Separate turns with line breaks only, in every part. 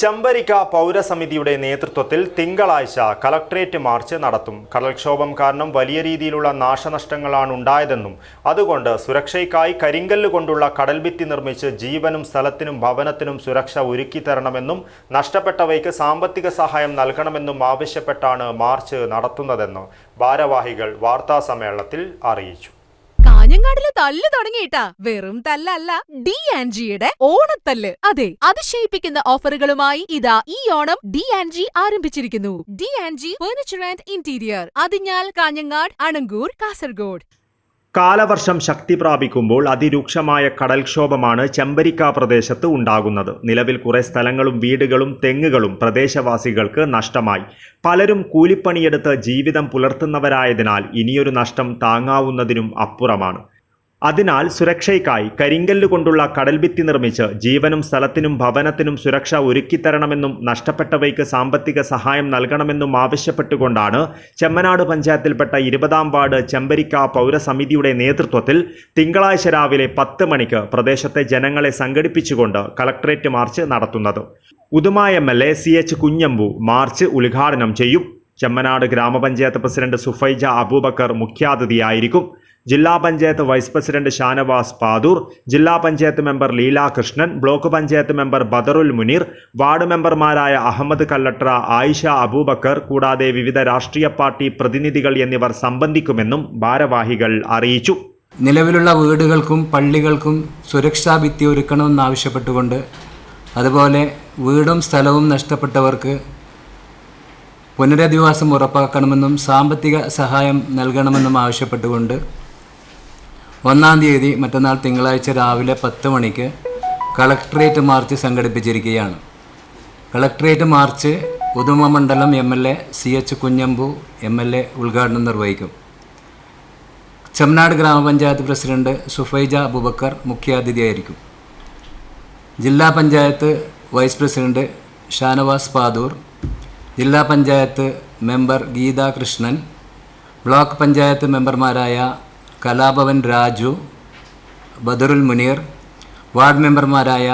ചെമ്പരിക്ക പൗരസമിതിയുടെ നേതൃത്വത്തിൽ തിങ്കളാഴ്ച collectorate March നടത്തും. കടൽക്ഷോഭം കാരണം വലിയ രീതിയിലുള്ള നാശനഷ്ടങ്ങളാണ് ഉണ്ടായതെന്നും അതുകൊണ്ട് സുരക്ഷയ്ക്കായി കരിങ്കല്ല് കൊണ്ടുള്ള കടൽഭിത്തി നിർമ്മിച്ച് ജീവനും സ്ഥലത്തിനും ഭവനത്തിനും സുരക്ഷ ഒരുക്കി തരണമെന്നും നഷ്ടപ്പെട്ടവയ്ക്ക് സാമ്പത്തിക സഹായം നൽകണമെന്നും ആവശ്യപ്പെട്ടാണ് മാർച്ച് നടത്തുന്നതെന്ന് ഭാരവാഹികൾ വാർത്താസമ്മേളനത്തിൽ അറിയിച്ചു.
കാഞ്ഞങ്ങാടിൽ തല്ല് തുടങ്ങിയിട്ടാ. വെറും തല്ലല്ല. ഡി ആൻജിയുടെ ജിയുടെ ഓണത്തല്ല്. അതെ അതിശയിപ്പിക്കുന്ന ഓഫറുകളുമായി ഇതാ ഈ ഓണം ഡി ആൻജി ആരംഭിച്ചിരിക്കുന്നു. D ആൻജി furniture and interior. Athinhal Kanhangad Anangoor Kasaragod.
കാലവർഷം ശക്തി പ്രാപിക്കുമ്പോൾ അതിരൂക്ഷമായ കടൽക്ഷോഭമാണ് ചെമ്പരിക്ക പ്രദേശത്ത് ഉണ്ടാകുന്നത്. നിലവിൽ കുറേ സ്ഥലങ്ങളും വീടുകളും തെങ്ങുകളും പ്രദേശവാസികൾക്ക് നഷ്ടമായി. പലരും കൂലിപ്പണിയെടുത്ത് ജീവിതം പുലർത്തുന്നവരായതിനാൽ ഇനിയൊരു നഷ്ടം താങ്ങാവുന്നതിനും അപ്പുറമാണ്. അതിനാൽ സുരക്ഷയ്ക്കായി കരിങ്കല്ല് കൊണ്ടുള്ള കടൽഭിത്തി നിർമ്മിച്ച് ജീവനും സ്ഥലത്തിനും ഭവനത്തിനും സുരക്ഷ ഒരുക്കിത്തരണമെന്നും നഷ്ടപ്പെട്ടവയ്ക്ക് സാമ്പത്തിക സഹായം നൽകണമെന്നും ആവശ്യപ്പെട്ടുകൊണ്ടാണ് ചെമ്മനാട് പഞ്ചായത്തിൽപ്പെട്ട ഇരുപതാം വാർഡ് ചെമ്പരിക്ക പൗരസമിതിയുടെ നേതൃത്വത്തിൽ തിങ്കളാഴ്ച രാവിലെ പത്ത് മണിക്ക് പ്രദേശത്തെ ജനങ്ങളെ സംഘടിപ്പിച്ചുകൊണ്ട് കളക്ടറേറ്റ് മാർച്ച് നടത്തുന്നത്. Uduma M L A C H Kunhambu march ഉദ്ഘാടനം ചെയ്യും. ചെമ്മനാട് ഗ്രാമപഞ്ചായത്ത് പ്രസിഡന്റ് സുഫൈജ അബൂബക്കർ മുഖ്യാതിഥിയായിരിക്കും. ജില്ലാ പഞ്ചായത്ത് വൈസ് പ്രസിഡന്റ് ഷാനവാസ് പാതൂർ ജില്ലാ panchayat member Leela Krishnan block panchayat member Badarul Muneer ward മെമ്പർമാരായ അഹമ്മദ് കല്ലട്ര ആയിഷ അബൂബക്കർ കൂടാതെ വിവിധ രാഷ്ട്രീയ പാർട്ടി പ്രതിനിധികൾ എന്നിവർ സംബന്ധിക്കുമെന്നും ഭാരവാഹികൾ അറിയിച്ചു.
നിലവിലുള്ള വീടുകൾക്കും പള്ളികൾക്കും സുരക്ഷാ ഭിത്തി ഒരുക്കണമെന്നാവശ്യപ്പെട്ടുകൊണ്ട് അതുപോലെ വീടും സ്ഥലവും നഷ്ടപ്പെട്ടവർക്ക് പുനരധിവാസം ഉറപ്പാക്കണമെന്നും സാമ്പത്തിക സഹായം നൽകണമെന്നും ആവശ്യപ്പെട്ടുകൊണ്ട് ഒന്നാം തീയതി മറ്റന്നാൾ തിങ്കളാഴ്ച രാവിലെ പത്ത് മണിക്ക് കളക്ട്രേറ്റ് മാർച്ച് സംഘടിപ്പിച്ചിരിക്കുകയാണ്. കളക്ട്രേറ്റ് മാർച്ച് ഉദുമ മണ്ഡലം M L A C H Kunhambu M L A ഉദ്ഘാടനം നിർവഹിക്കും. ചെമ്നാട് ഗ്രാമപഞ്ചായത്ത് പ്രസിഡന്റ് സുഫൈജ അബുബക്കർ മുഖ്യാതിഥിയായിരിക്കും. ജില്ലാ പഞ്ചായത്ത് വൈസ് പ്രസിഡന്റ് ഷാനവാസ് പാദൂർ ജില്ലാ പഞ്ചായത്ത് മെമ്പർ ഗീതാ കൃഷ്ണൻ ബ്ലോക്ക് പഞ്ചായത്ത് മെമ്പർമാരായ കലാഭവൻ രാജു ബദറുൽ മുനീർ വാർഡ് മെമ്പർമാരായ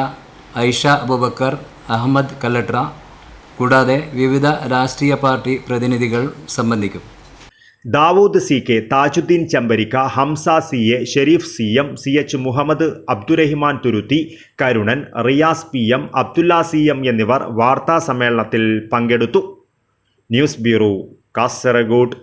ഐഷ അബുബക്കർ അഹമ്മദ് കല്ലട്ര കൂടാതെ വിവിധ രാഷ്ട്രീയ പാർട്ടി പ്രതിനിധികൾ സംബന്ധിക്കും.
Dawood C K Thajuddin Chambarikka Hamza C A Sherif C M C H Muhammad Abdurahiman Thuruthi Karunan Riyas P M Abdulla C M എന്നിവർ വാർത്താ സമ്മേളനത്തിൽ പങ്കെടുത്തു. News bureau Kasaragod.